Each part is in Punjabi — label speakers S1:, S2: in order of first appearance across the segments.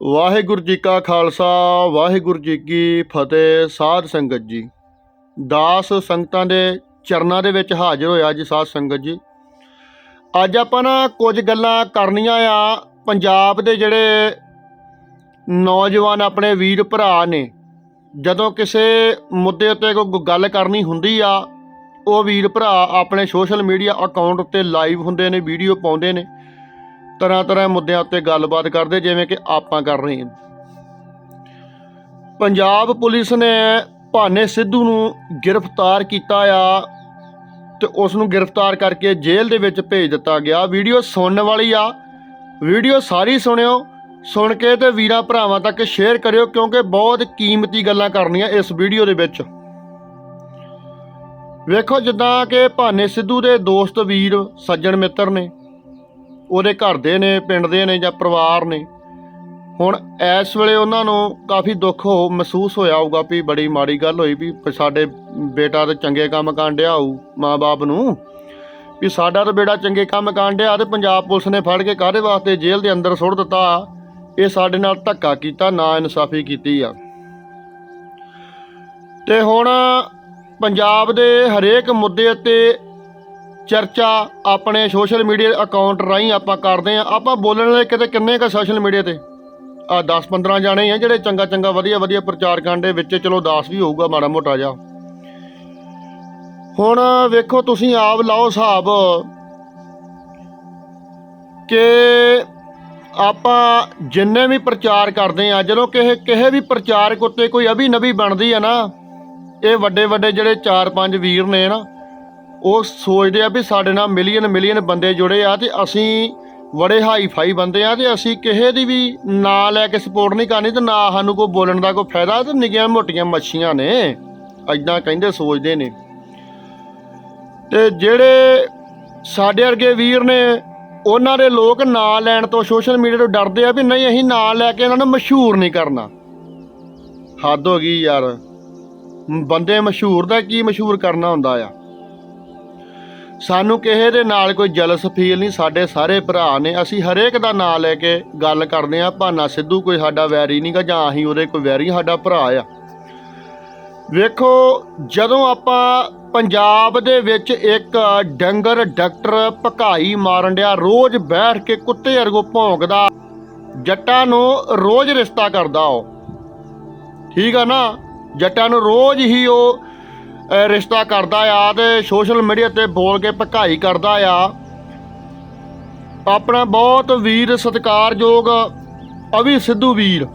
S1: ਵਾਹਿਗੁਰੂ ਜੀ ਕਾ ਖਾਲਸਾ, ਵਾਹਿਗੁਰੂ ਜੀ ਕੀ ਫਤਿਹ, ਸਾਧ ਸੰਗਤ ਜੀ। ਦਾਸ ਸੰਗਤਾਂ ਦੇ ਚਰਨਾਂ ਦੇ ਵਿੱਚ ਹਾਜ਼ਰ ਹੋਇਆ ਜੀ ਸਾਧ ਸੰਗਤ ਜੀ। ਅੱਜ ਆਪਾਂ ਨਾ ਕੁਝ ਗੱਲਾਂ ਕਰਨੀਆਂ ਆ, ਪੰਜਾਬ ਦੇ ਜਿਹੜੇ ਨੌਜਵਾਨ ਆਪਣੇ ਵੀਰ ਭਰਾ ਨੇ, ਜਦੋਂ ਕਿਸੇ ਮੁੱਦੇ ਉੱਤੇ ਕੋਈ ਗੱਲ ਕਰਨੀ ਹੁੰਦੀ ਆ, ਉਹ ਵੀਰ ਭਰਾ ਆਪਣੇ ਸੋਸ਼ਲ ਮੀਡੀਆ ਅਕਾਊਂਟ ਉੱਤੇ ਲਾਈਵ ਹੁੰਦੇ ਨੇ, ਵੀਡੀਓ ਪਾਉਂਦੇ ਨੇ। ਤਰ੍ਹਾਂ ਤਰ੍ਹਾਂ ਮੁੱਦਿਆਂ ਉੱਤੇ ਗੱਲਬਾਤ ਕਰਦੇ, ਜਿਵੇਂ ਕਿ ਆਪਾਂ ਕਰ ਰਹੇ ਹਾਂ। ਪੰਜਾਬ ਪੁਲਿਸ ਨੇ ਭਾਨੇ ਸਿੱਧੂ ਨੂੰ ਗ੍ਰਿਫਤਾਰ ਕੀਤਾ ਆ ਤੇ ਉਸ ਨੂੰ ਗ੍ਰਿਫਤਾਰ ਕਰਕੇ ਜੇਲ੍ਹ ਦੇ ਵਿੱਚ ਭੇਜ ਦਿੱਤਾ ਗਿਆ। ਵੀਡੀਓ ਸੁਣਨ ਵਾਲੀ ਆ। ਵੀਡੀਓ ਸਾਰੀ ਸੁਣਿਓ। ਸੁਣ ਕੇ ਤੇ ਵੀਰਾਂ ਭਰਾਵਾਂ ਤੱਕ ਸ਼ੇਅਰ ਕਰਿਓ, ਕਿਉਂਕਿ ਬਹੁਤ ਕੀਮਤੀ ਗੱਲਾਂ ਕਰਨੀਆਂ ਇਸ ਵੀਡੀਓ ਦੇ ਵਿੱਚ। ਵੇਖੋ, ਜਿੱਦਾਂ ਕਿ ਭਾਨੇ ਸਿੱਧੂ ਦੇ ਦੋਸਤ ਵੀਰ ਸੱਜਣ ਮਿੱਤਰ ਨੇ ਉਹਦੇ ਘਰ ਦੇ ਨੇ, ਪਿੰਡ ਦੇ ਨੇ ਜਾਂ ਪਰਿਵਾਰ ਨੇ। ਹੁਣ ਇਸ ਵੇਲੇ ਉਹਨਾਂ ਨੂੰ ਕਾਫੀ ਦੁੱਖ ਹੋ, ਮਹਿਸੂਸ ਹੋਇਆ ਹੋਊਗਾ ਵੀ ਬੜੀ ਮਾੜੀ ਗੱਲ ਹੋਈ ਵੀ ਸਾਡੇ ਬੇਟਾ ਤੇ ਚੰਗੇ ਕੰਮ ਕਰਨ ਡਿਆ ਹੋਊ ਮਾਂ-ਬਾਪ ਨੂੰ। ਵੀ ਸਾਡਾ ਤਾਂ ਬੇਟਾ ਚੰਗੇ ਕੰਮ ਕਰਨ ਡਿਆ ਤੇ ਪੰਜਾਬ ਪੁਲਿਸ ਨੇ ਫੜ ਕੇ ਕਾਹਦੇ ਵਾਸਤੇ ਜੇਲ੍ਹ ਦੇ ਅੰਦਰ ਸੁੱਟ ਦਿੱਤਾ? ਇਹ ਸਾਡੇ ਨਾਲ ਧੱਕਾ ਕੀਤਾ, ਨਾ ਇਨਸਾਫੀ ਕੀਤੀ ਆ। ਤੇ ਹੁਣ ਪੰਜਾਬ ਦੇ ਹਰੇਕ ਮੁੱਦੇ ਉੱਤੇ ਚਰਚਾ ਆਪਣੇ ਸੋਸ਼ਲ ਮੀਡੀਆ ਅਕਾਊਂਟ ਰਾਹੀਂ ਆਪਾਂ ਕਰਦੇ ਆ ਆਪਾਂ ਬੋਲਣ ਵਾਲੇ ਕਿਤੇ ਕਿੰਨੇ ਕ ਸੋਸ਼ਲ ਮੀਡੀਆ ਤੇ? ਆ 10 15 ਜਾਣੇ ਆ ਜਿਹੜੇ ਚੰਗਾ ਚੰਗਾ ਵਧੀਆ ਵਧੀਆ ਪ੍ਰਚਾਰ ਕਰਨ ਦੇ ਵਿੱਚ ਚਲੋ 10 ਵੀ ਹੋਊਗਾ, ਮਾੜਾ ਮੋਟਾ ਜਾ ਹੁਣ ਵੇਖੋ ਤੁਸੀਂ ਆਪ ਲਾਓ ਹਿਸਾਬ ਕਿ ਆਪਾਂ ਜਿੰਨੇ ਵੀ ਪ੍ਰਚਾਰ ਕਰਦੇ ਆ ਜਦੋਂ ਕਿਸੇ ਕਿਸੇ ਵੀ ਪ੍ਰਚਾਰਕ ਉੱਤੇ ਕੋਈ ਅਭੀ ਨਵੀ ਬਣਦੀ ਆ ਨਾ, ਇਹ ਵੱਡੇ ਵੱਡੇ ਜਿਹੜੇ 4-5 ਵੀਰ ਨੇ ਨਾ ਉਹ ਸੋਚਦੇ ਆ ਵੀ ਸਾਡੇ ਨਾਲ ਮਿਲੀਅਨ ਮਿਲੀਅਨ ਬੰਦੇ ਜੁੜੇ ਆ ਤੇ ਅਸੀਂ ਬੜੇ ਹਾਈ ਫਾਈ ਬੰਦੇ ਆ ਤੇ ਅਸੀਂ ਕਿਸੇ ਦੀ ਵੀ ਨਾ ਲੈ ਕੇ ਸਪੋਰਟ ਨਹੀਂ ਕਰਨੀ ਤੇ ਨਾ ਸਾਨੂੰ ਕੋਈ ਬੋਲਣ ਦਾ ਕੋਈ ਫਾਇਦਾ ਤੇ ਨਿੱਕੀਆਂ ਮੋਟੀਆਂ ਮੱਛੀਆਂ ਨੇ। ਐਦਾਂ ਕਹਿੰਦੇ, ਸੋਚਦੇ ਨੇ। ਤੇ ਜਿਹੜੇ ਸਾਡੇ ਵਰਗੇ ਵੀਰ ਨੇ, ਉਹਨਾਂ ਦੇ ਲੋਕ ਨਾਂ ਲੈਣ ਤੋਂ ਸੋਸ਼ਲ ਮੀਡੀਆ ਤੋਂ ਡਰਦੇ ਆ ਵੀ ਨਹੀਂ, ਅਸੀਂ ਨਾਂ ਲੈ ਕੇ ਇਹਨਾਂ ਨੂੰ ਮਸ਼ਹੂਰ ਨਹੀਂ ਕਰਨਾ। ਹੱਦ ਹੋ ਗਈ ਯਾਰ। ਬੰਦੇ ਮਸ਼ਹੂਰ ਦਾ ਕੀ ਮਸ਼ਹੂਰ ਕਰਨਾ ਹੁੰਦਾ ਆ? ਸਾਨੂੰ ਕਿਸੇ ਦੇ ਨਾਲ ਕੋਈ ਜਲਸ ਫੀਲ ਨਹੀਂ, ਸਾਡੇ ਸਾਰੇ ਭਰਾ ਨੇ, ਅਸੀਂ ਹਰੇਕ ਦਾ ਨਾਂ ਲੈ ਕੇ ਗੱਲ ਕਰਦੇ ਆ ਭਾਨਾ ਸਿੱਧੂ ਕੋਈ ਸਾਡਾ ਵੈਰੀ ਨਹੀਂਗਾ ਜਾਂ ਅਸੀਂ ਉਹਦੇ ਕੋਈ ਵੈਰੀ, ਸਾਡਾ ਭਰਾ ਆ। ਵੇਖੋ, ਜਦੋਂ ਆਪਾਂ ਪੰਜਾਬ ਦੇ ਵਿੱਚ ਇੱਕ ਡੰਗਰ ਡਾਕਟਰ ਭਕਾਈ ਮਾਰਨ ਡਿਆ, ਰੋਜ਼ ਬੈਠ ਕੇ ਕੁੱਤੇ ਵਰਗੋ ਭੌਂਕਦਾ, ਜੱਟਾਂ ਨੂੰ ਰੋਜ਼ ਰਿਸ਼ਤਾ ਕਰਦਾ ਉਹ। ਠੀਕ ਆ ਨਾ? ਜੱਟਾਂ ਨੂੰ ਰੋਜ਼ ਹੀ ਉਹ ਰਿਸ਼ਤਾ ਕਰਦਾ ਆ ਤੇ ਸੋਸ਼ਲ ਮੀਡੀਆ ਤੇ ਬੋਲ ਕੇ ਭਕਾਈ ਕਰਦਾ ਆ। ਆਪਣਾ ਬਹੁਤ ਵੀਰ ਸਤਿਕਾਰਯੋਗ ਅਵੀ ਸਿੱਧੂ ਵੀਰ,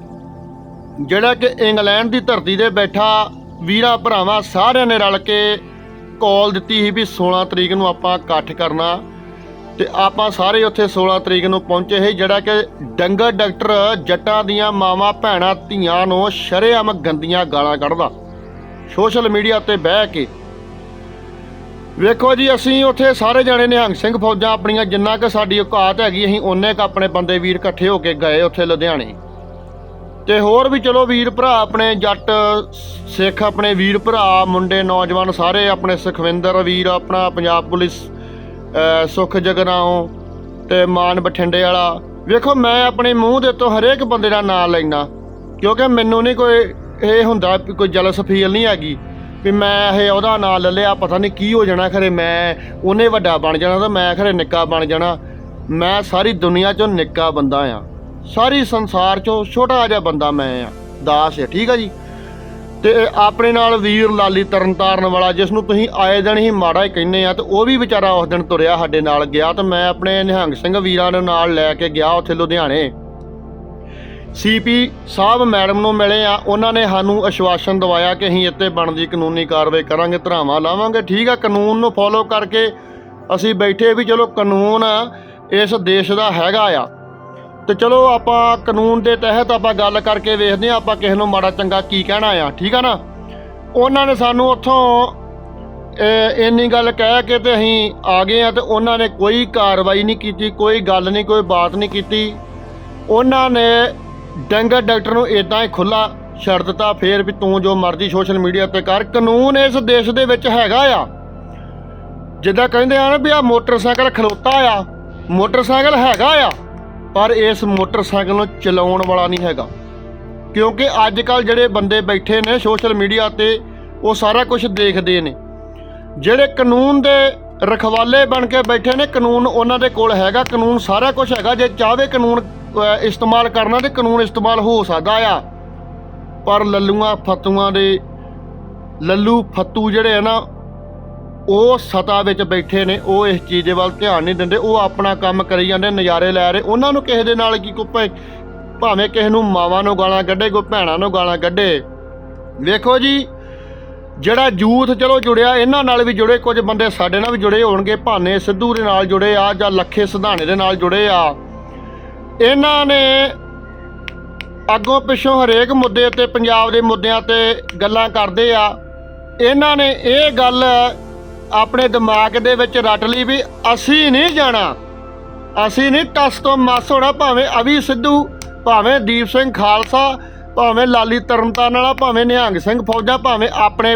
S1: ਜਿਹੜਾ ਕਿ ਇੰਗਲੈਂਡ ਦੀ ਧਰਤੀ ਤੇ ਬੈਠਾ ਵੀਰਾਂ ਭਰਾਵਾਂ ਸਾਰਿਆਂ ਨੇ ਰਲ ਕੇ ਕਾਲ ਦਿੱਤੀ ਸੀ ਵੀ 16 ਤਰੀਕ ਨੂੰ ਆਪਾਂ ਇਕੱਠ ਕਰਨਾ। ਤੇ ਆਪਾਂ ਸਾਰੇ ਉੱਥੇ 16 ਤਰੀਕ ਨੂੰ ਪਹੁੰਚੇ ਸੀ, ਜਿਹੜਾ ਕਿ ਡੰਗਰ ਡਾਕਟਰ ਜੱਟਾਂ ਦੀਆਂ ਮਾਵਾਂ, ਭੈਣਾਂ, ਧੀਆਂ ਨੂੰ ਸ਼ਰੇਆਮ ਗੰਦੀਆਂ ਗਾਲਾਂ ਕੱਢਦਾ। ਸੋਸ਼ਲ ਮੀਡੀਆ ਤੇ ਬਹਿ ਕੇ। ਵੇਖੋ ਜੀ, ਅਸੀਂ ਉੱਥੇ ਸਾਰੇ ਜਾਣੇ ਨਿਹੰਗ ਸਿੰਘ ਫੌਜਾਂ ਆਪਣੀਆਂ ਜਿੰਨਾ ਕਿ ਸਾਡੀ ਔਕਾਤ ਹੈਗੀ, ਅਸੀਂ ਉਹਨੇ ਕ ਆਪਣੇ ਬੰਦੇ ਵੀਰ ਇਕੱਠੇ ਹੋ ਕੇ ਗਏ ਉੱਥੇ ਲੁਧਿਆਣੇ। ਤੇ ਹੋਰ ਵੀ ਚਲੋ ਵੀਰ ਭਰਾ, ਆਪਣੇ ਜੱਟ ਸਿੱਖ, ਆਪਣੇ ਵੀਰ ਭਰਾ, ਮੁੰਡੇ, ਨੌਜਵਾਨ ਸਾਰੇ, ਆਪਣੇ ਸੁਖਵਿੰਦਰ ਵੀਰ, ਆਪਣਾ ਪੰਜਾਬ ਪੁਲਿਸ ਅਹ ਸੁਖ ਜਗਰਾਉਂ ਤੇ ਮਾਨ ਬਠਿੰਡੇ ਵਾਲਾ। ਵੇਖੋ, ਮੈਂ ਆਪਣੇ ਮੂੰਹ ਦੇ ਤੋਂ ਹਰੇਕ ਬੰਦੇ ਦਾ ਨਾਮ ਲੈਣਾ ਕਿਉਂਕਿ ਮੈਨੂੰ ਨਹੀਂ ਕੋਈ ਇਹ ਹੁੰਦਾ ਵੀ ਕੋਈ ਜਲਸ ਫੀਲ ਨਹੀਂ ਹੈਗੀ। ਵੀ ਮੈਂ ਇਹ ਉਹਦਾ ਨਾਂ ਲੈ ਲਿਆ, ਪਤਾ ਨਹੀਂ ਕੀ ਹੋ ਜਾਣਾ ਖਰੇ ਮੈਂ, ਉਹਨੇ ਵੱਡਾ ਬਣ ਜਾਣਾ ਤਾਂ ਮੈਂ ਖਰੇ ਨਿੱਕਾ ਬਣ ਜਾਣਾ। ਮੈਂ ਸਾਰੀ ਦੁਨੀਆ 'ਚੋਂ ਨਿੱਕਾ ਬੰਦਾ ਆ। ਸਾਰੀ ਸੰਸਾਰ 'ਚੋਂ ਛੋਟਾ ਜਿਹਾ ਬੰਦਾ ਮੈਂ ਆ। ਦਾਸ ਹੈ ਠੀਕ ਆ ਜੀ? ਤੇ ਆਪਣੇ ਨਾਲ ਵੀਰ ਲਾਲੀ ਤਰਨਤਾਰਨ ਵਾਲਾ, ਜਿਸ ਨੂੰ ਤੁਸੀਂ ਆਏ ਦਿਨ ਹੀ ਮਾੜਾ ਹੀ ਕਹਿੰਦੇ ਆ, ਤੇ ਉਹ ਵੀ ਵਿਚਾਰਾ ਉਸ ਦਿਨ ਤੁਰਿਆ ਸਾਡੇ ਨਾਲ ਗਿਆ, ਤੇ ਮੈਂ ਆਪਣੇ ਨਿਹੰਗ ਸਿੰਘ ਵੀਰਾਂ ਨੂੰ ਨਾਲ ਲੈ ਕੇ ਗਿਆ ਉੱਥੇ ਲੁਧਿਆਣੇ। ਸੀਪੀ ਸਾਹਿਬ ਮੈਡਮ ਨੂੰ ਮਿਲੇ ਆ, ਉਹਨਾਂ ਨੇ ਸਾਨੂੰ ਅਸ਼ਵਾਸਨ ਦਵਾਇਆ ਕਿ ਅਸੀਂ ਇੱਥੇ ਬਣਦੀ ਕਾਨੂੰਨੀ ਕਾਰਵਾਈ ਕਰਾਂਗੇ, ਧਰਾਵਾਂ ਲਾਵਾਂਗੇ, ਠੀਕ ਆ, ਕਾਨੂੰਨ ਨੂੰ ਫੋਲੋ ਕਰਕੇ ਅਸੀਂ ਬੈਠੇ ਵੀ ਚਲੋ ਕਾਨੂੰਨ ਇਸ ਦੇਸ਼ ਦਾ ਹੈਗਾ ਆ। ਤੇ ਚਲੋ ਆਪਾਂ ਕਾਨੂੰਨ ਦੇ ਤਹਿਤ ਆਪਾਂ ਗੱਲ ਕਰਕੇ ਵੇਖਦੇ ਆ ਆਪਾਂ ਕਿਸੇ ਨੂੰ ਮਾੜਾ ਚੰਗਾ ਕੀ ਕਹਿਣਾ ਆ, ਠੀਕ ਆ ਨਾ? ਉਹਨਾਂ ਨੇ ਸਾਨੂੰ ਉੱਥੋਂ ਇੰਨੀ ਗੱਲ ਕਹਿ ਕੇ ਤੇ ਅਸੀਂ ਆ ਗਏ ਆ ਤੇ ਉਹਨਾਂ ਨੇ ਕੋਈ ਕਾਰਵਾਈ ਨਹੀਂ ਕੀਤੀ, ਕੋਈ ਗੱਲ ਨਹੀਂ, ਕੋਈ ਬਾਤ ਨਹੀਂ ਕੀਤੀ। ਉਹਨਾਂ ਨੇ ਡੰਗਰ ਡਾਕਟਰ ਨੂੰ ਇਦਾਂ ਹੀ ਖੁੱਲਾ ਛੱਡ ਦਿੱਤਾ, ਫੇਰ ਵੀ ਤੂੰ ਜੋ ਮਰਜ਼ੀ ਸੋਸ਼ਲ ਮੀਡੀਆ ਤੇ ਕਰ, ਕਾਨੂੰਨ ਇਸ ਦੇਸ਼ ਦੇ ਵਿੱਚ ਹੈਗਾ ਆ। ਜਿੱਦਾਂ ਕਹਿੰਦੇ ਆ ਨਾ ਵੀ ਆ ਮੋਟਰਸਾਈਕਲ ਖਲੋਤਾ ਆ, ਮੋਟਰਸਾਈਕਲ ਹੈਗਾ ਆ, ਪਰ ਇਸ ਮੋਟਰਸਾਈਕਲ ਨੂੰ ਚਲਾਉਣ ਵਾਲਾ ਨਹੀਂ ਹੈਗਾ। ਕਿਉਂਕਿ ਅੱਜ ਕੱਲ ਜਿਹੜੇ ਬੰਦੇ ਬੈਠੇ ਨੇ ਸੋਸ਼ਲ ਮੀਡੀਆ ਤੇ, ਉਹ ਸਾਰਾ ਕੁਝ ਦੇਖਦੇ ਨੇ। ਜਿਹੜੇ ਕਾਨੂੰਨ ਦੇ ਰਖਵਾਲੇ ਬਣ ਕੇ ਬੈਠੇ ਨੇ, ਕਾਨੂੰਨ ਉਹਨਾਂ ਦੇ ਕੋਲ ਹੈਗਾ, ਕਾਨੂੰਨ ਸਾਰਾ ਕੁਝ ਹੈਗਾ। ਜੇ ਚਾਹਵੇ ਕਾਨੂੰਨ ਇਸਤੇਮਾਲ ਕਰਨਾ ਤੇ ਕਾਨੂੰਨ ਇਸਤੇਮਾਲ ਹੋ ਸਕਦਾ ਆ। ਪਰ ਲੱਲੂਆਂ ਫਤੂਆਂ ਦੇ ਲੱਲੂ ਫੱਤੂ ਜਿਹੜੇ ਆ ਨਾ, ਉਹ ਸਤਾ ਵਿੱਚ ਬੈਠੇ ਨੇ, ਉਹ ਇਸ ਚੀਜ਼ ਦੇ ਵੱਲ ਧਿਆਨ ਨਹੀਂ ਦਿੰਦੇ, ਉਹ ਆਪਣਾ ਕੰਮ ਕਰੀ ਜਾਂਦੇ, ਨਜ਼ਾਰੇ ਲੈ ਰਹੇ। ਉਹਨਾਂ ਨੂੰ ਕਿਸੇ ਦੇ ਨਾਲ ਕੀ ਕੋਈ ਭਾ- ਭਾਵੇਂ ਕਿਸੇ ਨੂੰ ਮਾਵਾਂ ਨੂੰ ਗਾਲਾਂ ਕੱਢੇ, ਕੋਈ ਭੈਣਾਂ ਨੂੰ ਗਾਲਾਂ ਕੱਢੇ। ਵੇਖੋ ਜੀ, ਜਿਹੜਾ ਯੂਥ ਚਲੋ ਜੁੜਿਆ, ਇਹਨਾਂ ਨਾਲ ਵੀ ਜੁੜੇ ਕੁਝ ਬੰਦੇ ਸਾਡੇ ਨਾਲ ਵੀ ਜੁੜੇ ਹੋਣਗੇ, ਭਾਨੇ ਸਿੱਧੂ ਦੇ ਨਾਲ ਜੁੜੇ ਆ ਜਾਂ ਲੱਖੇ ਸਿਧਾਣੇ ਦੇ ਨਾਲ ਜੁੜੇ ਆ। ਇਹਨਾਂ ਨੇ ਅੱਗੋਂ ਪਿੱਛੋਂ ਹਰੇਕ ਮੁੱਦੇ ਤੇ, ਪੰਜਾਬ ਦੇ ਮੁੱਦਿਆਂ ਤੇ ਗੱਲਾਂ ਕਰਦੇ ਆ। ਇਹਨਾਂ ਨੇ ਇਹ ਗੱਲ ਆਪਣੇ ਦਿਮਾਗ ਦੇ ਵਿੱਚ ਰੱਟ ਲਈ ਵੀ ਅਸੀਂ ਨਹੀਂ ਜਾਣਾ। ਅਸੀਂ ਨਹੀਂ ਟਸ ਤੋਂ ਮਸ ਹੋਣਾ, ਭਾਵੇਂ ਅਵੀ ਸਿੱਧੂ, ਭਾਵੇਂ ਦੀਪ ਸਿੰਘ ਖਾਲਸਾ, ਭਾਵੇਂ ਲਾਲੀ ਤਰਨਤਾਰਨ ਵਾਲਾ, ਭਾਵੇਂ ਨਿਹੰਗ ਸਿੰਘ ਫੌਜਾ, ਭਾਵੇਂ ਆਪਣੇ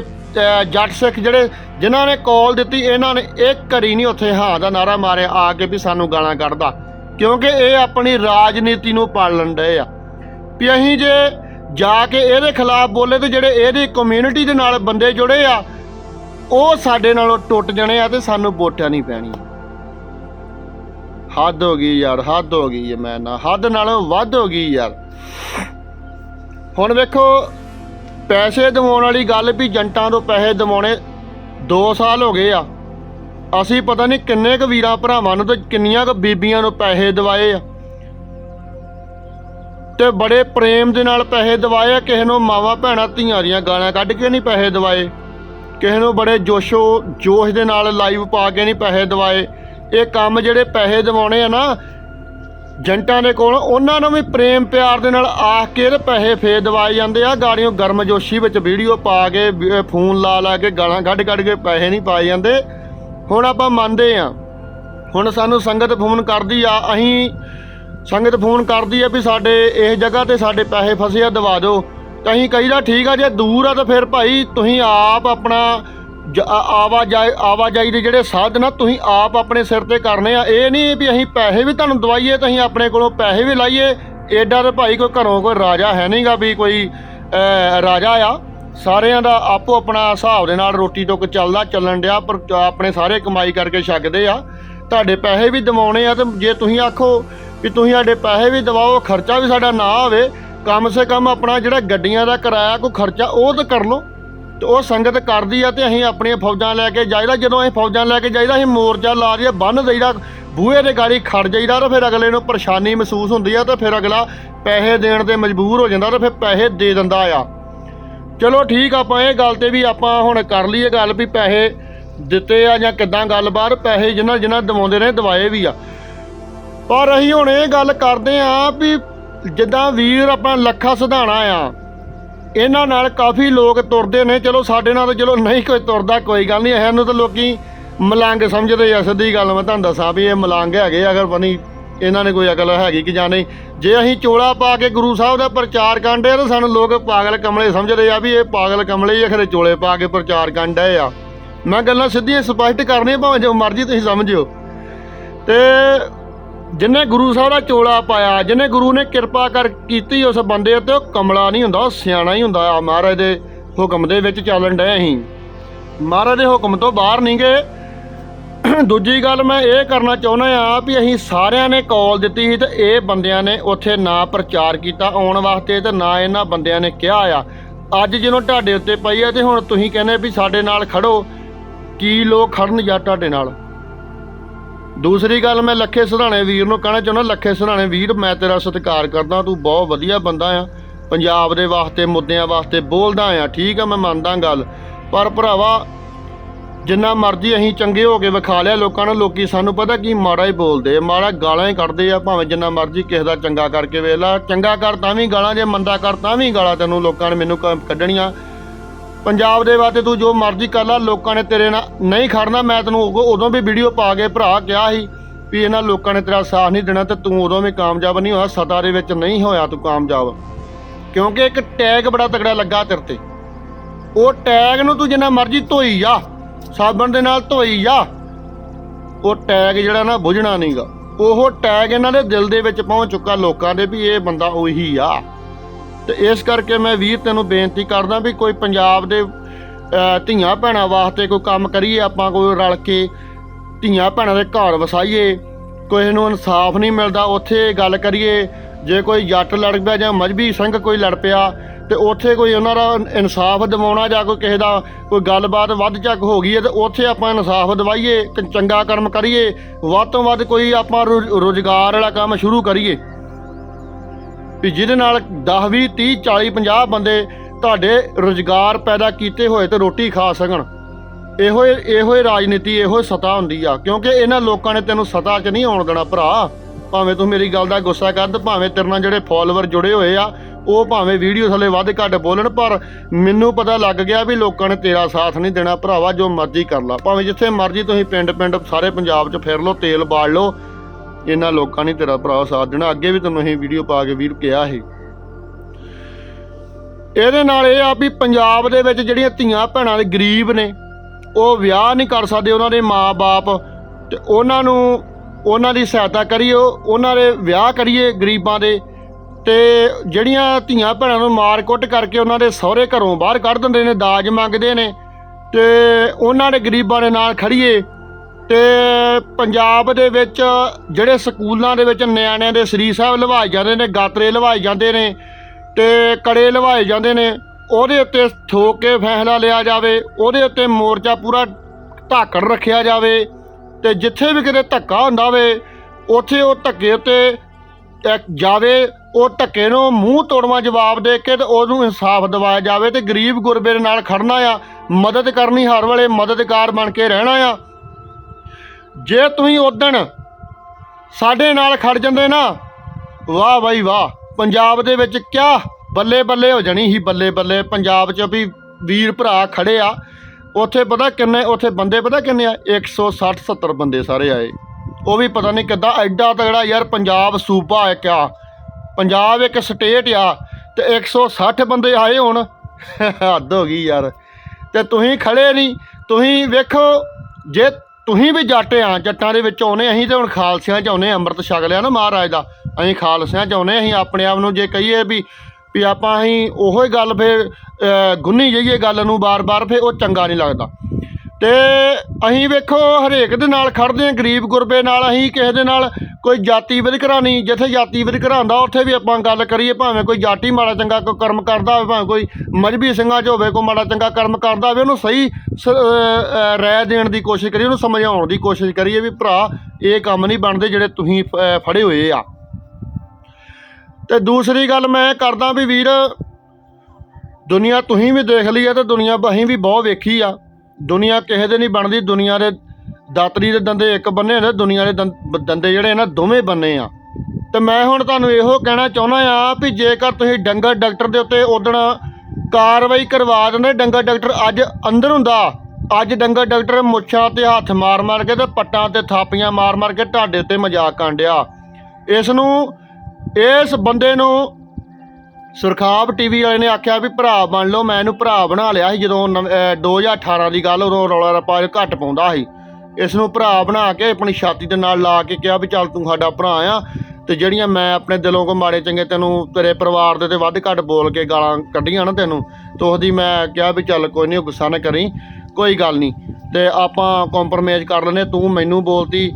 S1: ਜੱਟ ਸਿੱਖ ਜਿਹੜੇ, ਜਿਨ੍ਹਾਂ ਨੇ ਕਾਲ ਦਿੱਤੀ, ਇਹਨਾਂ ਨੇ ਇੱਕ ਘਰੀ ਨਹੀਂ ਉੱਥੇ ਹਾਂ ਦਾ ਨਾਰਾ ਮਾਰਿਆ, ਆ ਕੇ ਵੀ ਸਾਨੂੰ ਗਾਲਾਂ ਕੱਢਦਾ। ਕਿਉਂਕਿ ਇਹ ਆਪਣੀ ਰਾਜਨੀਤੀ ਨੂੰ ਪਾਲਣ ਡਏ ਆ। ਵੀ ਅਸੀਂ ਜੇ ਜਾ ਕੇ ਇਹਦੇ ਖਿਲਾਫ ਬੋਲੇ ਤੇ ਜਿਹੜੇ ਇਹਦੀ ਕਮਿਊਨਿਟੀ ਦੇ ਨਾਲ ਬੰਦੇ ਜੁੜੇ ਆ, ਉਹ ਸਾਡੇ ਨਾਲੋਂ ਟੁੱਟ ਜਾਣੇ ਆ ਤੇ ਸਾਨੂੰ ਵੋਟਾਂ ਨਹੀਂ ਪੈਣੀਆਂ। ਹੱਦ ਹੋ ਗਈ ਯਾਰ, ਹੱਦ ਹੋ ਗਈ ਹੈ ਮੈਂ ਨਾ, ਹੱਦ ਨਾਲੋਂ ਵੱਧ ਹੋ ਗਈ ਯਾਰ। ਹੁਣ ਵੇਖੋ, ਪੈਸੇ ਦਿਵਾਉਣ ਵਾਲੀ ਗੱਲ ਵੀ ਜੰਟਾਂ ਤੋਂ ਪੈਸੇ ਦਿਵਾਉਣੇ 2 ਸਾਲ ਹੋ ਗਏ ਆ। ਅਸੀਂ ਪਤਾ ਨਹੀਂ ਕਿੰਨੇ ਕੁ ਵੀਰਾਂ ਭਰਾਵਾਂ ਨੂੰ ਤੇ ਕਿੰਨੀਆਂ ਕੁ ਬੀਬੀਆਂ ਨੂੰ ਪੈਸੇ ਦਿਵਾਏ ਆ। ਤੇ ਬੜੇ ਪ੍ਰੇਮ ਦੇ ਨਾਲ ਪੈਸੇ ਦਿਵਾਏ ਆ, ਕਿਸੇ ਨੂੰ ਮਾਵਾ ਭੈਣਾਂ ਧੀਆਂ ਦੀਆਂ ਗਾਲਾਂ ਕੱਢ ਕੇ ਨਹੀਂ ਪੈਸੇ ਦਿਵਾਏ। ਕਿਸੇ ਨੂੰ ਬੜੇ ਜੋਸ਼ੋ ਜੋਸ਼ ਦੇ ਨਾਲ ਲਾਈਵ ਪਾ ਕੇ ਨਹੀਂ ਪੈਸੇ ਦਿਵਾਏ। ਇਹ ਕੰਮ ਜਿਹੜੇ ਪੈਸੇ ਦਿਵਾਉਣੇ ਆ ਨਾ, ਜੰਟਾਂ ਦੇ ਕੋਲ, ਉਹਨਾਂ ਨੂੰ ਵੀ ਪ੍ਰੇਮ ਪਿਆਰ ਦੇ ਨਾਲ ਆਖ ਕੇ ਤੇ ਪੈਸੇ ਫੇਰ ਦਵਾਏ ਜਾਂਦੇ ਆ। ਗਾੜੀਆਂ ਗਰਮਜੋਸ਼ੀ ਵਿੱਚ ਵੀਡੀਓ ਪਾ ਕੇ ਵੀ- ਫੋਨ ਲਾ ਲਾ ਕੇ ਗਾਲਾਂ ਕੱਢ ਕੱਢ ਕੇ ਪੈਸੇ ਨਹੀਂ ਪਾਏ ਜਾਂਦੇ। ਹੁਣ ਆਪਾਂ ਮੰਨਦੇ ਆ ਹੁਣ ਸਾਨੂੰ ਸੰਗਤ ਫੋਨ ਕਰਦੀ ਆ, ਅਸੀਂ ਸੰਗਤ ਫੋਨ ਕਰਦੀ ਆ ਵੀ ਸਾਡੇ ਇਸ ਜਗ੍ਹਾ ਤੇ ਸਾਡੇ ਪੈਸੇ ਫਸੇ ਆ, ਦਵਾ ਦਿਓ। ਤਾਂ ਅਸੀਂ ਕਹੀਦਾ ਠੀਕ ਆ, ਜੇ ਦੂਰ ਆ ਤਾਂ ਫਿਰ ਭਾਈ ਤੁਸੀਂ ਆਪ ਆਪਣਾ ਜ- ਆਵਾਜਾਈ ਆਵਾਜਾਈ ਦੇ ਜਿਹੜੇ ਸਾਧਨ ਆ, ਤੁਸੀਂ ਆਪ ਆਪਣੇ ਸਿਰ ਤੇ ਕਰਨੇ ਆ। ਇਹ ਨਹੀਂ ਵੀ ਅਸੀਂ ਪੈਸੇ ਵੀ ਤੁਹਾਨੂੰ ਦਵਾਈਏ, ਤਾਂ ਅਸੀਂ ਆਪਣੇ ਕੋਲੋਂ ਪੈਸੇ ਵੀ ਲਾਈਏ। ਏਡਾ ਤਾਂ ਭਾਈ ਕੋਈ ਘਰੋਂ ਕੋਈ ਰਾਜਾ ਹੈ ਨਹੀਂਗਾ ਵੀ ਕੋਈ ਰਾਜਾ ਆ। ਸਾਰਿਆਂ ਦਾ ਆਪੋ ਆਪਣਾ ਹਿਸਾਬ ਦੇ ਨਾਲ ਰੋਟੀ ਟੁੱਕ ਚੱਲਦਾ, ਚੱਲਣ ਡਿਆ, ਪਰ ਆਪਣੇ ਸਾਰੇ ਕਮਾਈ ਕਰਕੇ ਛਕਦੇ ਆ। ਤੁਹਾਡੇ ਪੈਸੇ ਵੀ ਦਿਵਾਉਣੇ ਆ ਤੇ ਜੇ ਤੁਸੀਂ ਆਖੋ ਵੀ ਤੁਸੀਂ ਸਾਡੇ ਪੈਸੇ ਵੀ ਦਿਵਾਓ, ਖਰਚਾ ਵੀ ਸਾਡਾ ਨਾ ਹੋਵੇ ਕਮ ਸੇ ਕਮ ਆਪਣਾ ਜਿਹੜਾ ਗੱਡੀਆਂ ਦਾ ਕਿਰਾਇਆ, ਕੋਈ ਖਰਚਾ ਉਹ ਤਾਂ ਕਰ ਲਓ। ਤੇ ਉਹ ਸੰਗਤ ਕਰਦੀ ਆ ਤੇ ਅਸੀਂ ਆਪਣੀਆਂ ਫੌਜਾਂ ਲੈ ਕੇ ਜਾਈਦਾ, ਜਦੋਂ ਅਸੀਂ ਫੌਜਾਂ ਲੈ ਕੇ ਜਾਈਦਾ, ਅਸੀਂ ਮੋਰਚਾ ਲਾ ਦਈਏ ਬੰਨ ਦਈਦਾ, ਬੂਹੇ ਦੇ ਗਾੜੀ ਖੜ ਜਾਈਦਾ ਤਾਂ ਫਿਰ ਅਗਲੇ ਨੂੰ ਪਰੇਸ਼ਾਨੀ ਮਹਿਸੂਸ ਹੁੰਦੀ ਆ ਤੇ ਫਿਰ ਅਗਲਾ ਪੈਸੇ ਦੇਣ ਤੇ ਮਜਬੂਰ ਹੋ ਜਾਂਦਾ ਤੇ ਫਿਰ ਪੈਸੇ ਦੇ ਦਿੰਦਾ ਆ। ਚਲੋ ਠੀਕ ਆਪਾਂ ਇਹ ਗੱਲ ਤੇ ਵੀ ਆਪਾਂ ਹੁਣ ਕਰ ਲਈਏ ਗੱਲ ਵੀ ਪੈਸੇ ਦਿੱਤੇ ਆ ਜਾਂ ਕਿੱਦਾਂ ਗੱਲਬਾਤ ਪੈਸੇ ਜਿਨ੍ਹਾਂ ਜਿਨ੍ਹਾਂ ਦਵਾਉਂਦੇ ਨੇ ਦਵਾਏ ਵੀ ਆ। ਪਰ ਅਸੀਂ ਹੁਣ ਇਹ ਗੱਲ ਕਰਦੇ ਆ ਵੀ ਜਿੱਦਾਂ ਵੀਰ ਆਪਾਂ ਲੱਖਾ ਸਿਧਾਣਾ ਆ ਇਹਨਾਂ ਨਾਲ ਕਾਫੀ ਲੋਕ ਤੁਰਦੇ ਨੇ। ਚਲੋ ਸਾਡੇ ਨਾਲ ਤਾਂ ਚਲੋ ਨਹੀਂ ਕੋਈ ਤੁਰਦਾ ਕੋਈ ਗੱਲ ਨਹੀਂ। ਇਹਨੂੰ ਤਾਂ ਲੋਕੀ ਮਲੰਗ ਸਮਝਦੇ ਆ ਸਿੱਧੀ ਗੱਲ ਮੈਂ ਤੁਹਾਨੂੰ ਦੱਸਾਂ ਵੀ ਇਹ ਮਲੰਗ ਹੈਗੇ ਆ, ਅਗਰ ਬਣੀ ਇਹਨਾਂ ਨੇ ਕੋਈ ਅਕਲ ਹੈਗੀ ਕਿ ਜਾਂ ਨਹੀਂ। ਜੇ ਅਸੀਂ ਚੋਲਾ ਪਾ ਕੇ ਗੁਰੂ ਸਾਹਿਬ ਦਾ ਪ੍ਰਚਾਰ ਕਰਦੇ ਆ, ਤਾਂ ਸਾਨੂੰ ਲੋਕ ਪਾਗਲ ਕਮਲੇ ਸਮਝਦੇ ਆ ਵੀ ਇਹ ਪਾਗਲ ਕਮਲੇ ਹੀ ਆ ਚੋਲੇ ਪਾ ਕੇ ਪ੍ਰਚਾਰ ਕਰਦੇ ਆ। ਮੈਂ ਗੱਲਾਂ ਸਿੱਧੀਆਂ ਸਪਸ਼ਟ ਕਰਨੀਆਂ ਭਾਵੇਂ ਜੋ ਮਰਜ਼ੀ ਤੁਸੀਂ ਸਮਝਿਓ। ਤੇ ਜਿਨੇ ਗੁਰੂ ਸਾਹਿਬ ਦਾ ਚੋਲਾ ਪਾਇਆ, ਜਿਨੇ ਗੁਰੂ ਨੇ ਕਿਰਪਾ ਕਰ ਕੀਤੀ ਉਸ ਬੰਦੇ ਤੇ ਉਹ ਕਮਲਾ ਨਹੀਂ ਹੁੰਦਾ, ਉਹ ਸਿਆਣਾ ਹੀ ਹੁੰਦਾ ਆ। ਮਹਾਰਾਜ ਦੇ ਹੁਕਮ ਦੇ ਵਿੱਚ ਚੱਲਣ ਡਏ ਅਸੀਂ। ਮਹਾਰਾਜ ਦੇ ਹੁਕਮ ਤੋਂ ਬਾਹਰ ਨਹੀਂ ਗਏ। ਦੂਜੀ ਗੱਲ ਮੈਂ ਇਹ ਕਰਨਾ ਚਾਹੁੰਦਾ ਆ ਵੀ ਅਸੀਂ ਸਾਰਿਆਂ ਨੇ ਕਾਲ ਦਿੱਤੀ ਸੀ ਤੇ ਇਹ ਬੰਦਿਆਂ ਨੇ ਉੱਥੇ ਨਾ ਪ੍ਰਚਾਰ ਕੀਤਾ, ਆਉਣ ਵਾਸਤੇ ਤੇ ਨਾ ਇਹਨਾਂ ਬੰਦਿਆਂ ਨੇ ਕਿਹਾ ਆ। ਅੱਜ ਜਦੋਂ ਤੁਹਾਡੇ ਉੱਤੇ ਪਈ ਆ ਤੇ ਹੁਣ ਤੁਸੀਂ ਕਹਿੰਦੇ ਵੀ ਸਾਡੇ ਨਾਲ ਖੜੋ, ਕੀ ਲੋਕ ਖੜਨ ਜਾਂ ਤੁਹਾਡੇ ਨਾਲ? ਦੂਸਰੀ ਗੱਲ ਮੈਂ ਲੱਖੇ ਸਰਾਣੇ ਵੀਰ ਨੂੰ ਕਹਿਣਾ ਚਾਹੁੰਦਾ, ਲੱਖੇ ਸਰਾਣੇ ਵੀਰ, ਮੈਂ ਤੇਰਾ ਸਤਿਕਾਰ ਕਰਦਾ, ਤੂੰ ਬਹੁਤ ਵਧੀਆ ਬੰਦਾ ਆ। ਪੰਜਾਬ ਦੇ ਵਾਸਤੇ, ਮੁੱਦਿਆਂ ਵਾਸਤੇ ਬੋਲਦਾ ਆ, ਠੀਕ ਆ, ਮੈਂ ਮੰਨਦਾ ਗੱਲ। ਪਰ ਭਰਾਵਾ ਜਿੰਨਾ ਮਰਜ਼ੀ ਅਸੀਂ ਚੰਗੇ ਹੋ ਕੇ ਵਿਖਾ ਲਿਆ ਲੋਕਾਂ ਨੂੰ, ਲੋਕੀ ਸਾਨੂੰ ਪਤਾ ਕੀ ਮਾੜਾ ਹੀ ਬੋਲਦੇ ਆ, ਮਾੜਾ ਗਾਲਾਂ ਹੀ ਕੱਢਦੇ ਆ, ਭਾਵੇਂ ਜਿੰਨਾ ਮਰਜ਼ੀ ਕਿਸੇ ਦਾ ਚੰਗਾ ਕਰਕੇ ਵੇਖ ਲਾ, ਚੰਗਾ ਕਰ ਤਾਂ ਵੀ ਗਾਲਾਂ, ਜੇ ਮੰਦਾ ਕਰ ਤਾਂ ਵੀ ਗਾਲਾਂ ਤੈਨੂੰ ਲੋਕਾਂ ਨੇ ਮੈਨੂੰ ਕ- ਕੱਢਣੀਆਂ। ਪੰਜਾਬ ਦੇ ਵਾਸਤੇ ਤੂੰ ਜੋ ਮਰਜ਼ੀ ਕਰ ਲਾ, ਲੋਕਾਂ ਨੇ ਤੇਰੇ ਨਾਲ ਨਹੀਂ ਖੜਨਾ, ਮੈਂ ਤੈਨੂੰ ਉਦੋਂ ਵੀ ਵੀਡੀਓ ਪਾ ਕੇ ਭਰਾ ਕਿਹਾ ਸੀ ਵੀ ਇਹਨਾਂ ਲੋਕਾਂ ਨੇ ਤੇਰਾ ਸਾਥ ਨਹੀਂ ਦੇਣਾ ਤੇ ਤੂੰ ਉਦੋਂ ਵੀ ਕਾਮਯਾਬ ਨਹੀਂ ਹੋਇਆ ਸਤਾ ਦੇ ਵਿੱਚ ਨਹੀਂ ਹੋਇਆ ਤੂੰ ਕਾਮਯਾਬ। ਕਿਉਂਕਿ ਇੱਕ ਟੈਗ ਬੜਾ ਤਕੜਾ ਲੱਗਾ ਤੇਰੇ ਤੇ। ਉਹ ਟੈਗ ਨੂੰ ਤੂੰ ਜਿੰਨਾ ਮਰਜ਼ੀ ਧੋਈ ਜਾ। ਸਾਬਣ ਦੇ ਨਾਲ ਧੋਈ ਜਾ ਉਹ ਟੈਗ ਜਿਹੜਾ ਨਾ ਬੁਝਣਾ ਨਹੀਂਗਾ। ਉਹ ਟੈਗ ਇਹਨਾਂ ਦੇ ਦਿਲ ਦੇ ਵਿੱਚ ਪਹੁੰਚ ਚੁੱਕਾ ਲੋਕਾਂ ਦੇ ਵੀ ਇਹ ਬੰਦਾ ਉਹੀ ਆ। ਤੇ ਇਸ ਕਰਕੇ ਮੈਂ ਵੀਰ ਤੈਨੂੰ ਬੇਨਤੀ ਕਰਦਾ ਵੀ ਕੋਈ ਪੰਜਾਬ ਦੇ ਅਹ, ਧੀਆਂ ਭੈਣਾਂ ਵਾਸਤੇ ਕੋਈ ਕੰਮ ਕਰੀਏ ਆਪਾਂ ਕੋਈ ਰਲ ਕੇ ਧੀਆਂ ਭੈਣਾਂ ਦੇ ਘਰ ਵਸਾਈਏ ਕੋਈ ਨੂੰ ਇਨਸਾਫ ਨਹੀਂ ਮਿਲਦਾ ਉੱਥੇ ਗੱਲ ਕਰੀਏ ਜੇ ਕੋਈ ਜੱਟ ਲੜ ਪਿਆ ਜਾਂ ਮਜਬੀ ਸਿੰਘ ਕੋਈ ਲੜ ਪਿਆ ਤੇ ਉੱਥੇ ਕੋਈ ਉਹਨਾਂ ਦਾ ਇਨਸਾਫ ਦਿਵਾਉਣਾ ਜਾਂ ਕੋਈ ਕਿਸੇ ਦਾ ਕੋਈ ਗੱਲਬਾਤ ਵੱਧ ਚੱਕ ਹੋ ਗਈ ਹੈ ਤੇ ਉੱਥੇ ਆਪਾਂ ਇਨਸਾਫ ਦਿਵਾਈਏ ਚੰਗਾ ਕਰਮ ਕਰੀਏ, ਵੱਧ ਤੋਂ ਵੱਧ ਕੋਈ ਆਪਾਂ ਰੁ- ਰੁਜ਼ਗਾਰ ਵਾਲਾ ਕੰਮ ਸ਼ੁਰੂ ਕਰੀਏ। ਵੀ ਜਿਹਦੇ ਨਾਲ 10 20 30 40 50 ਬੰਦੇ ਤੁਹਾਡੇ ਰੁਜ਼ਗਾਰ ਪੈਦਾ ਕੀਤੇ ਹੋਏ ਤੇ ਰੋਟੀ ਖਾ ਸਕਣ। ਇਹੋ ਇਹੋ ਹੀ ਰਾਜਨੀਤੀ, ਇਹੋ ਹੀ ਸਤਾ ਹੁੰਦੀ ਆ, ਕਿਉਂਕਿ ਇਹਨਾਂ ਲੋਕਾਂ ਨੇ ਤੈਨੂੰ ਸਤਾ 'ਚ ਨਹੀਂ ਆਉਣ ਦੇਣਾ ਭਰਾ। ਭਾਵੇਂ ਤੂੰ ਮੇਰੀ ਗੱਲ ਦਾ ਗੁੱਸਾ ਕਰ ਤੇ ਭਾਵੇਂ ਤੇਰੇ ਨਾਲ ਜਿਹੜੇ ਫਾਲੋਅਰ ਜੁੜੇ ਹੋਏ ਆ ਉਹ ਭਾਵੇਂ ਵੀਡੀਓ ਥੱਲੇ ਵੱਧ ਘੱਟ ਬੋਲਣ, ਪਰ ਮੈਨੂੰ ਪਤਾ ਲੱਗ ਗਿਆ ਵੀ ਲੋਕਾਂ ਨੇ ਤੇਰਾ ਸਾਥ ਨਹੀਂ ਦੇਣਾ, ਭਰਾਵਾ, ਜੋ ਮਰਜ਼ੀ ਕਰ ਲਾ। ਭਾਵੇਂ ਜਿੱਥੇ ਮਰਜ਼ੀ ਤੁਸੀਂ ਪਿੰਡ ਪਿੰਡ ਸਾਰੇ ਪੰਜਾਬ 'ਚ ਫਿਰ ਲਓ, ਤੇਲ ਬਾਲ ਲਓ, ਇਹਨਾਂ ਲੋਕਾਂ ਨੇ ਤੇਰਾ ਭਰਾ ਸਾਥ ਦੇਣਾ। ਅੱਗੇ ਵੀ ਤੁਹਾਨੂੰ ਅਸੀਂ ਵੀਡੀਓ ਪਾ ਕੇ ਵੀਰ ਕਿਹਾ ਸੀ। ਇਹਦੇ ਨਾਲ ਇਹ ਆ ਵੀ ਪੰਜਾਬ ਦੇ ਵਿੱਚ ਜਿਹੜੀਆਂ ਧੀਆਂ ਭੈਣਾਂ ਦੇ ਗਰੀਬ ਨੇ, ਉਹ ਵਿਆਹ ਨਹੀਂ ਕਰ ਸਕਦੇ, ਉਹਨਾਂ ਦੇ ਮਾਪੇ ਤੇ ਉਹਨਾਂ ਨੂੰ ਉਹਨਾਂ ਦੀ ਸਹਾਇਤਾ ਕਰੀਏ ਉਹਨਾਂ ਦੇ ਵਿਆਹ ਕਰੀਏ ਗਰੀਬਾਂ ਦੇ। ਤੇ ਜਿਹੜੀਆਂ ਧੀਆਂ ਭੈਣਾਂ ਨੂੰ ਮਾਰ ਕੁੱਟ ਕਰਕੇ ਉਹਨਾਂ ਦੇ ਸਹੁਰੇ ਘਰੋਂ ਬਾਹਰ ਕੱਢ ਦਿੰਦੇ ਨੇ, ਦਾਜ ਮੰਗਦੇ ਨੇ ਤੇ ਉਹਨਾਂ ਦੇ ਗਰੀਬਾਂ ਦੇ ਨਾਲ ਖੜੀਏ ਤੇ ਪੰਜਾਬ ਦੇ ਵਿੱਚ ਜਿਹੜੇ ਸਕੂਲਾਂ ਦੇ ਵਿੱਚ ਨਿਆਣਿਆਂ ਦੇ ਸ੍ਰੀ ਸਾਹਿਬ ਲਵਾਏ ਜਾਂਦੇ ਨੇ, ਗਾਤਰੇ ਲਵਾਏ ਜਾਂਦੇ ਨੇ ਤੇ ਕੜੇ ਲਵਾਏ ਜਾਂਦੇ ਨੇ, ਉਹਦੇ ਉੱਤੇ ਥੋਕ ਕੇ ਫੈਸਲਾ ਲਿਆ ਜਾਵੇ, ਉਹਦੇ ਉੱਤੇ ਮੋਰਚਾ ਪੂਰਾ ਧਾਕੜ ਰੱਖਿਆ ਜਾਵੇ ਤੇ ਜਿੱਥੇ ਵੀ ਕਿਤੇ ਧੱਕਾ ਹੁੰਦਾ ਹੋਵੇ, ਉੱਥੇ ਉਹ ਧੱਕੇ ਉੱਤੇ ਜਾਵੇ ਉਹ ਧੱਕੇ ਨੂੰ ਮੂੰਹ ਤੋੜਵਾ ਜਵਾਬ ਦੇ ਕੇ ਤੇ ਉਹਨੂੰ ਇਨਸਾਫ ਦਿਵਾਇਆ ਜਾਵੇ ਤੇ ਗਰੀਬ ਗੁਰਬੇ ਦੇ ਨਾਲ ਖੜਨਾ ਆ, ਮਦਦ ਕਰਨੀ ਹਰ ਵੇਲੇ ਮਦਦਗਾਰ ਬਣ ਕੇ ਰਹਿਣਾ ਆ। ਜੇ ਤੁਸੀਂ ਉਦਣ ਸਾਡੇ ਨਾਲ ਖੜ ਜਾਂਦੇ ਨਾ, ਵਾਹ ਬਾਈ ਵਾਹ, ਪੰਜਾਬ ਦੇ ਵਿੱਚ ਕਿਆ ਬੱਲੇ ਬੱਲੇ ਹੋ ਜਾਣੀ ਸੀ, ਬੱਲੇ ਬੱਲੇ, ਪੰਜਾਬ 'ਚ ਵੀ ਵੀਰ ਭਰਾ ਖੜੇ ਆ। ਉੱਥੇ ਪਤਾ ਕਿੰਨੇ, ਉੱਥੇ ਬੰਦੇ ਪਤਾ ਕਿੰਨੇ ਆ? 160 70 ਬੰਦੇ ਸਾਰੇ ਆਏ। ਉਹ ਵੀ ਪਤਾ ਨਹੀਂ ਕਿੱਦਾਂ, ਐਡਾ ਤਗੜਾ ਯਾਰ ਪੰਜਾਬ ਸੂਬਾ ਹੈ ਕਿਆ। ਪੰਜਾਬ ਇੱਕ ਸਟੇਟ ਆ ਤੇ 160 ਬੰਦੇ ਆਏ ਹੁਣ। ਹੱਦ ਹੋ ਗਈ ਯਾਰ। ਤੇ ਤੁਸੀਂ ਖੜੇ ਨਹੀਂ, ਤੁਸੀਂ ਵੇਖੋ, ਜੇ ਤੁਸੀਂ ਵੀ ਜੱਟ ਆ, ਜੱਟਾਂ ਦੇ ਵਿੱਚ ਆਉਨੇ, ਅਸੀਂ ਤੇ ਹੁਣ ਖਾਲਸਿਆਂ ਚ ਆਉਨੇ ਅੰਮ੍ਰਿਤ ਛਕ ਲਿਆ ਨਾ ਮਹਾਰਾਜ ਦਾ। ਅਸੀਂ ਖਾਲਸਿਆਂ ਚ ਆਉਨੇ, ਅਸੀਂ ਆਪਣੇ ਆਪ ਨੂੰ ਜੇ ਕਹੀਏ ਵੀ ਵੀ ਆਪਾਂ ਅਸੀਂ ਉਹੋ ਹੀ ਗੱਲ ਫੇਰ ਗੁੰਨੀ ਜਾਈਏ ਗੱਲ ਨੂੰ ਬਾਰ-ਬਾਰ ਫੇਰ ਉਹ ਚੰਗਾ ਨਹੀਂ ਲੱਗਦਾ। ਤੇ ਅਸੀਂ ਵੇਖੋ ਹਰੇਕ ਦੇ ਨਾਲ ਖੜਦੇ ਹਾਂ ਗਰੀਬ ਗੁਰਬੇ ਨਾਲ ਅਸੀਂ ਕਿਸੇ ਦੇ ਨਾਲ ਕੋਈ ਜਾਤੀ ਵਿਤਕਰਾ ਨਹੀਂ ਜਿੱਥੇ ਜਾਤੀ ਵਿਤਕਰਾ ਹੁੰਦਾ ਉੱਥੇ ਵੀ ਆਪਾਂ ਗੱਲ ਕਰੀਏ ਭਾਵੇਂ ਕੋਈ ਜਾਤੀ ਮਾੜਾ ਚੰਗਾ ਕੋਈ ਕਰਮ ਕਰਦਾ ਹੋਵੇ ਭਾਵੇਂ ਕੋਈ ਮਜਬੀ ਸਿੰਘਾਂ 'ਚ ਹੋਵੇ ਕੋਈ ਮਾੜਾ ਚੰਗਾ ਕਰਮ ਕਰਦਾ ਹੋਵੇ ਉਹਨੂੰ ਸਹੀ ਸ- ਅਹ, ਦੇਣ ਦੀ ਕੋਸ਼ਿਸ਼ ਕਰੀਏ ਉਹਨੂੰ ਸਮਝਾਉਣ ਦੀ ਕੋਸ਼ਿਸ਼ ਕਰੀਏ ਵੀ ਭਰਾ ਇਹ ਕੰਮ ਨਹੀਂ ਬਣਦੇ ਜਿਹੜੇ ਤੁਸੀਂ ਅਹ, ਫੜੇ ਹੋਏ ਆ। ਤੇ ਦੂਸਰੀ ਗੱਲ ਮੈਂ ਕਰਦਾ ਵੀ ਵੀਰ ਦੁਨੀਆ ਤੁਸੀਂ ਵੀ ਦੇਖ ਲਈ ਆ ਤੇ ਦੁਨੀਆ ਅਸੀਂ ਵੀ ਬਹੁਤ ਵੇਖੀ ਆ। ਦੁਨੀਆ ਕਿਸੇ ਦੇ ਨਹੀਂ ਬਣਦੀ, ਦੁਨੀਆ ਦੇ ਦਾਤਰੀ ਦੇ ਦੰਦੇ ਇੱਕ ਬੰਨੇ ਨੇ ਦੁਨੀਆ ਦੇ ਦੰ- ਦੰਦੇ ਜਿਹੜੇ ਨਾ ਦੋਵੇਂ ਬੰਨੇ ਆ। ਤੇ ਮੈਂ ਹੁਣ ਤੁਹਾਨੂੰ ਇਹੋ ਕਹਿਣਾ ਚਾਹੁੰਦਾ ਆ ਵੀ ਜੇਕਰ ਤੁਸੀਂ ਡੰਗਰ ਡਾਕਟਰ ਦੇ ਉੱਤੇ ਉਦਣ ਕਾਰਵਾਈ ਕਰਵਾ ਦਿੰਦੇ, ਡੰਗਰ ਡਾਕਟਰ ਅੱਜ ਅੰਦਰ ਹੁੰਦਾ, ਅੱਜ ਡੰਗਰ ਡਾਕਟਰ ਮੁੱਛਾਂ ਤੇ ਹੱਥ ਮਾਰ ਮਾਰ ਕੇ ਤੇ ਪੱਟਾਂ ਤੇ ਥਾਪੀਆਂ ਮਾਰ ਮਾਰ ਕੇ ਤੁਹਾਡੇ ਉੱਤੇ ਮਜ਼ਾਕ ਕਾਂਡਿਆ ਇਸ ਨੂੰ, ਇਸ ਬੰਦੇ ਨੂੰ ਸੁਰਖਾਬ ਟੀਵੀ ਵਾਲੇ ਨੇ ਆਖਿਆ ਵੀ ਭਰਾ ਬਣ ਲਓ, ਮੈਂ ਇਹਨੂੰ ਭਰਾ ਬਣਾ ਲਿਆ ਸੀ ਜਦੋਂ ਨਵ- ਅਹ 2018 ਦੀ ਗੱਲ ਉਦੋਂ ਰੌਲਾ ਰੱਪਾ ਘੱਟ ਪਾਉਂਦਾ ਸੀ। ਇਸ ਨੂੰ ਭਰਾ ਬਣਾ ਕੇ ਆਪਣੀ ਛਾਤੀ ਦੇ ਨਾਲ ਲਾ ਕੇ ਕਿਹਾ ਵੀ ਚੱਲ ਤੂੰ ਸਾਡਾ ਭਰਾ ਆ ਤੇ ਜਿਹੜੀਆਂ ਮੈਂ ਆਪਣੇ ਦਿਲੋਂ ਕੋ ਮਾੜੇ ਚੰਗੇ ਤੈਨੂੰ ਤੇਰੇ ਪਰਿਵਾਰ ਦੇ ਤੇ ਵੱਧ ਘੱਟ ਬੋਲ ਕੇ ਗਾਲਾਂ ਕੱਢੀਆਂ ਨਾ ਤੈਨੂੰ, ਤੇ ਉਹਦੀ ਮੈਂ ਕਿਹਾ ਵੀ ਚੱਲ ਕੋਈ ਨਹੀਂ ਗੁੱਸਾ ਨਾ ਕਰੀ, ਕੋਈ ਗੱਲ ਨਹੀਂ ਤੇ ਆਪਾਂ ਕੰਪਰਮਾਈਜ਼ ਕਰ ਲੈਨੇ ਤੂੰ ਮੈਨੂੰ ਬੋਲਤੀ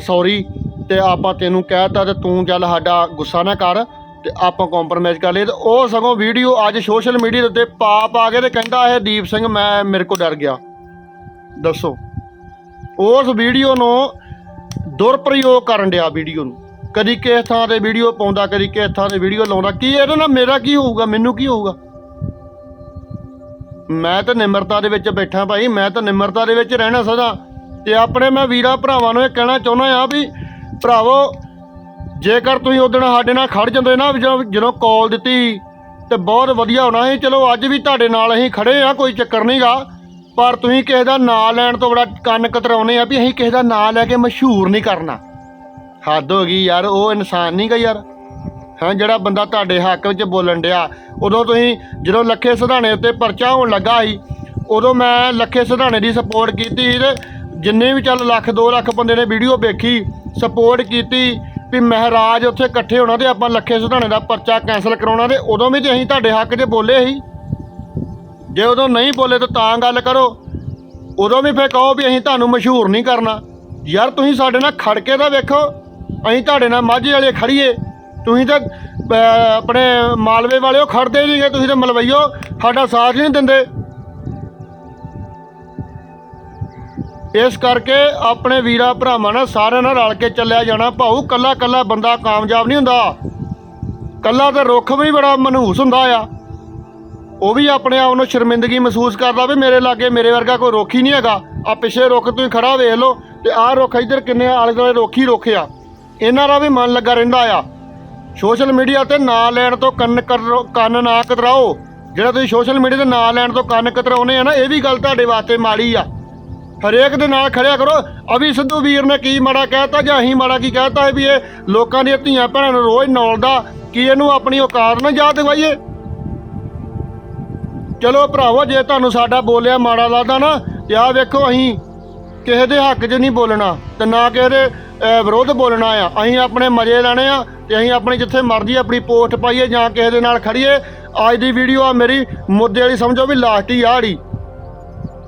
S1: ਸੌਰੀ ਤੇ ਆਪਾਂ ਤੈਨੂੰ ਕਹਿਤਾ ਤੇ ਤੂੰ ਚੱਲ ਸਾਡਾ ਗੁੱਸਾ ਨਾ ਕਰ। ਤੇ ਆਪਾਂ ਕੰਪਰਮਾਈਜ਼ ਕਰ ਲਏ ਤੇ ਉਹ ਸਗੋਂ ਵੀਡੀਓ ਅੱਜ ਸੋਸ਼ਲ ਮੀਡੀਆ ਦੇ ਉੱਤੇ ਪਾ ਪਾ ਕੇ ਤੇ ਕਹਿੰਦਾ ਇਹ ਦੀਪ ਸਿੰਘ, ਮੈਂ, ਮੇਰੇ ਕੋ ਡਰ ਗਿਆ। ਦੱਸੋ। ਉਸ ਵੀਡੀਓ ਨੂੰ ਦੁਰਪ੍ਰਯੋਗ ਕਰਨ ਡਿਆ ਵੀਡੀਓ ਨੂੰ। ਕਦੀ ਕਿਸ ਥਾਂ ਤੇ ਵੀਡੀਓ ਪਾਉਂਦਾ, ਕਦੀ ਕਿਸ ਥਾਂ ਤੇ ਵੀਡੀਓ ਲਾਉਂਦਾ, ਕੀ ਇਹਦੇ ਨਾਲ ਮੇਰਾ ਕੀ ਹੋਊਗਾ, ਮੈਨੂੰ ਕੀ ਹੋਊਗਾ? ਮੈਂ ਤਾਂ ਨਿਮਰਤਾ ਦੇ ਵਿੱਚ ਬੈਠਾ ਭਾਈ, ਮੈਂ ਤਾਂ ਨਿਮਰਤਾ ਦੇ ਵਿੱਚ ਰਹਿਣਾ ਸਦਾ। ਤੇ ਆਪਣੇ ਮੈਂ ਵੀਰਾਂ ਭਰਾਵਾਂ ਨੂੰ ਇਹ ਕਹਿਣਾ ਚਾਹੁੰਦਾ ਆ ਵੀ ਭਰਾਵੋ ਜੇਕਰ ਤੁਸੀਂ ਉਦੋਂ ਸਾਡੇ ਨਾਲ ਖੜ ਜਾਂਦੇ ਨਾ ਜਦੋਂ ਜਦੋਂ ਕਾਲ ਦਿੱਤੀ, ਤੇ ਬਹੁਤ ਵਧੀਆ ਹੋਣਾ ਸੀ। ਚਲੋ, ਅੱਜ ਵੀ ਤੁਹਾਡੇ ਨਾਲ ਅਸੀਂ ਖੜੇ ਆ, ਕੋਈ ਚੱਕਰ ਨਹੀਂਗਾ ਪਰ ਤੁਸੀਂ ਕਿਸੇ ਦਾ ਨਾਂ ਲੈਣ ਤੋਂ ਬੜਾ ਕੰਨ ਕਤਰਾਉਨੇ ਆ, ਵੀ ਅਸੀਂ ਕਿਸੇ ਦਾ ਨਾਂ ਲੈ ਕੇ ਮਸ਼ਹੂਰ ਨਹੀਂ ਕਰਨਾ। ਹੱਦ ਹੋ ਗਈ ਯਾਰ, ਉਹ ਇਨਸਾਨ ਨਹੀਂਗਾ ਯਾਰ। ਹਾਂ, ਜਿਹੜਾ ਬੰਦਾ ਤੁਹਾਡੇ ਹੱਕ ਵਿੱਚ ਬੋਲਣ ਡਿਆ। ਉਦੋਂ ਤੁਸੀਂ ਜਦੋਂ ਲੱਖੇ ਸਿਧਾਣੇ ਉੱਤੇ ਪਰਚਾ ਹੋਣ ਲੱਗਾ ਸੀ, ਉਦੋਂ ਮੈਂ ਲੱਖੇ ਸਿਧਾਣੇ ਦੀ ਸਪੋਰਟ ਕੀਤੀ ਸੀ ਤੇ ਜਿੰਨੇ ਵੀ ਚੱਲ ਲੱਖ 2 ਲੱਖ ਬੰਦੇ ਨੇ ਵੀਡੀਓ ਵੇਖੀ ਸਪੋਰਟ ਕੀਤੀ। ਵੀ ਮਹਾਰਾਜ ਉੱਥੇ ਇਕੱਠੇ ਹੋਣਾ ਤੇ ਆਪਾਂ ਲੱਖੇ ਸੁਧਾਣੇ ਦਾ ਪਰਚਾ ਕੈਂਸਲ ਕਰਾਉਣਾ ਤੇ ਉਦੋਂ ਵੀ ਤੇ ਅਸੀਂ ਤੁਹਾਡੇ ਹੱਕ 'ਚ ਬੋਲੇ ਸੀ। ਜੇ ਉਦੋਂ ਨਹੀਂ ਬੋਲੇ ਤਾਂ ਤਾਂ ਗੱਲ ਕਰੋ। ਉਦੋਂ ਵੀ ਫੇਰ ਕਹੋ ਵੀ ਅਸੀਂ ਤੁਹਾਨੂੰ ਮਸ਼ਹੂਰ ਨਹੀਂ ਕਰਨਾ। ਯਾਰ ਤੁਸੀਂ ਸਾਡੇ ਨਾਲ ਖੜ ਕੇ ਤਾਂ ਵੇਖੋ, ਅਸੀਂ ਤੁਹਾਡੇ ਨਾਲ ਮਾਝੇ ਵਾਲੇ ਖੜੀਏ। ਤੁਸੀਂ ਤਾਂ ਆਪਣੇ ਮਾਲਵੇ ਵਾਲਿਓ ਖੜਦੇ ਨਹੀਂਗੇ ਤੁਸੀਂ ਤਾਂ ਮਲਵਈਓ ਸਾਡਾ ਸਾਥ ਨਹੀਂ ਦਿੰਦੇ। ਇਸ ਕਰਕੇ ਆਪਣੇ ਵੀਰਾਂ ਭਰਾਵਾਂ ਨਾਲ ਸਾਰਿਆਂ ਨਾਲ ਰਲ ਕੇ ਚੱਲਿਆ ਜਾਣਾ। ਭਾਊ, ਕੱਲਾ ਕੱਲਾ ਬੰਦਾ ਕਾਮਯਾਬ ਨਹੀਂ ਹੁੰਦਾ। ਕੱਲਾ ਤਾਂ ਰੁੱਖ ਵੀ ਬੜਾ ਮਨਹੂਸ ਹੁੰਦਾ ਆ। ਉਹ ਵੀ ਆਪਣੇ ਆਪ ਨੂੰ ਸ਼ਰਮਿੰਦਗੀ ਮਹਿਸੂਸ ਕਰਦਾ ਵੀ ਮੇਰੇ ਲਾਗੇ ਮੇਰੇ ਵਰਗਾ ਕੋਈ ਰੁੱਖ ਹੀ ਨਹੀਂ ਹੈਗਾ। ਆ ਪਿਛੇ ਰੁੱਖ ਤੁਸੀਂ ਖੜਾ ਵੇਖ ਲਓ ਤੇ ਆਹ ਰੁੱਖ ਇੱਧਰ ਕਿੰਨੇ ਆਲੇ ਦੁਆਲੇ ਰੁੱਖ ਹੀ ਰੁੱਖ ਆ। ਇਹਨਾਂ ਦਾ ਵੀ ਮਨ ਲੱਗਾ ਰਹਿੰਦਾ ਆ। ਸੋਸ਼ਲ ਮੀਡੀਆ ਤੇ ਨਾਂ ਲੈਣ ਤੋਂ ਕੰਨ ਕਰ- ਕੰਨ ਨਾ ਕਤਰਾਓ। ਜਿਹੜਾ ਤੁਸੀਂ ਸੋਸ਼ਲ ਮੀਡੀਆ ਤੇ ਨਾਂ ਲੈਣ ਤੋਂ ਕੰਨ ਕਤਰਾਉਨੇ ਆ ਨਾ, ਇਹ ਵੀ ਗੱਲ ਤੁਹਾਡੇ ਵਾਸਤੇ ਮਾੜੀ ਆ। ਹਰੇਕ ਦੇ ਨਾਲ ਖੜਿਆ ਕਰੋ। ਅਭੀ ਸਿੱਧੂ ਵੀਰ ਨੇ ਕੀ ਮਾੜਾ ਕਹਿਤਾ ਜਾਂ ਅਸੀਂ ਮਾੜਾ ਕੀ ਕਹਿਤਾ ਹੈ ਵੀ ਇਹ ਲੋਕਾਂ ਦੀਆਂ ਧੀਆਂ ਭੈਣਾਂ ਨੂੰ ਰੋਜ਼ ਨੌਲਦਾ ਕੀ ਇਹਨੂੰ ਆਪਣੀ ਔਕਾਤ ਨਾ ਯਾਦ ਦਿਵਾਈਏ? ਚਲੋ ਭਰਾਵੋ ਜੇ ਤੁਹਾਨੂੰ ਸਾਡਾ ਬੋਲਿਆ ਮਾੜਾ ਲੱਗਦਾ ਨਾ ਤੇ ਆਹ ਵੇਖੋ ਅਸੀਂ ਕਿਸੇ ਦੇ ਹੱਕ 'ਚ ਨਹੀਂ ਬੋਲਣਾ ਤੇ ਨਾ ਕਿਸੇ ਦੇ ਅਹ, ਵਿਰੁੱਧ ਬੋਲਣਾ ਆ। ਅਸੀਂ ਆਪਣੇ ਮਜ਼ੇ ਲੈਣੇ ਆ ਤੇ ਅਸੀਂ ਆਪਣੀ ਜਿੱਥੇ ਮਰਜ਼ੀ ਆਪਣੀ ਪੋਸਟ ਪਾਈਏ ਜਾਂ ਕਿਸੇ ਦੇ ਨਾਲ ਖੜੀਏ ਅੱਜ ਦੀ ਵੀਡੀਓ ਆ ਮੇਰੀ ਮੁੱਦੇ ਵਾਲੀ ਸਮਝੋ ਵੀ ਲਾਸਟ ਹੀ ਆੜੀ।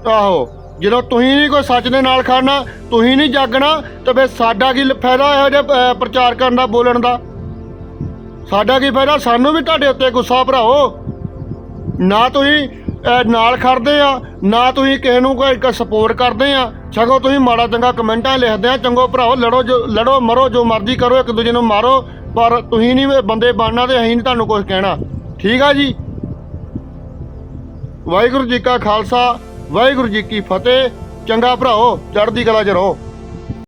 S1: ਆਹੋ। ਜਦੋਂ ਤੁਸੀਂ ਨਹੀਂ ਕੋਈ ਸੱਚ ਦੇ ਨਾਲ ਖੜਨਾ ਤੁਸੀਂ ਨਹੀਂ ਜਾਗਣਾ ਤੇ ਫਿਰ ਸਾਡਾ ਕੀ ਫਾਇਦਾ ਇਹੋ ਜਿਹਾ ਪ੍ਰਚਾਰ ਕਰਨ ਦਾ ਬੋਲਣ ਦਾ? ਸਾਡਾ ਕੀ ਫਾਇਦਾ? ਸਾਨੂੰ ਵੀ ਤੁਹਾਡੇ ਉੱਤੇ ਗੁੱਸਾ ਭਰਾਓ। ਨਾ ਤੁਸੀਂ ਅਹ, ਨਾਲ ਖੜਦੇ ਆ ਨਾ ਤੁਸੀਂ ਕਿਸੇ ਨੂੰ ਕੋਈ ਸਪੋਰਟ ਕਰਦੇ ਆ। ਸਗੋਂ ਤੁਸੀਂ ਮਾੜਾ ਚੰਗਾ ਕਮੈਂਟਾਂ ਲਿਖਦੇ ਆ ਚੰਗੋ ਭਰਾਓ ਲੜੋ ਜੋ ਲੜੋ ਮਰੋ ਜੋ ਮਰਜ਼ੀ ਕਰੋ ਇੱਕ ਦੂਜੇ ਨੂੰ ਮਾਰੋ ਪਰ ਤੁਸੀਂ ਨਹੀਂ ਬੰਦੇ ਬਣਨਾ ਤੇ ਅਸੀਂ ਨਹੀਂ ਤੁਹਾਨੂੰ ਕੁਝ ਕਹਿਣਾ। ਠੀਕ ਆ ਜੀ? ਵਾਹਿਗੁਰੂ ਜੀ ਕਾ ਖਾਲਸਾ ਵਾਹਿਗੁਰੂ ਜੀ ਕੀ ਫਤਿਹ। ਚੰਗਾ ਭਰਾਓ ਚੜ੍ਹਦੀ ਕਲਾ ਚ ਰਹੋ।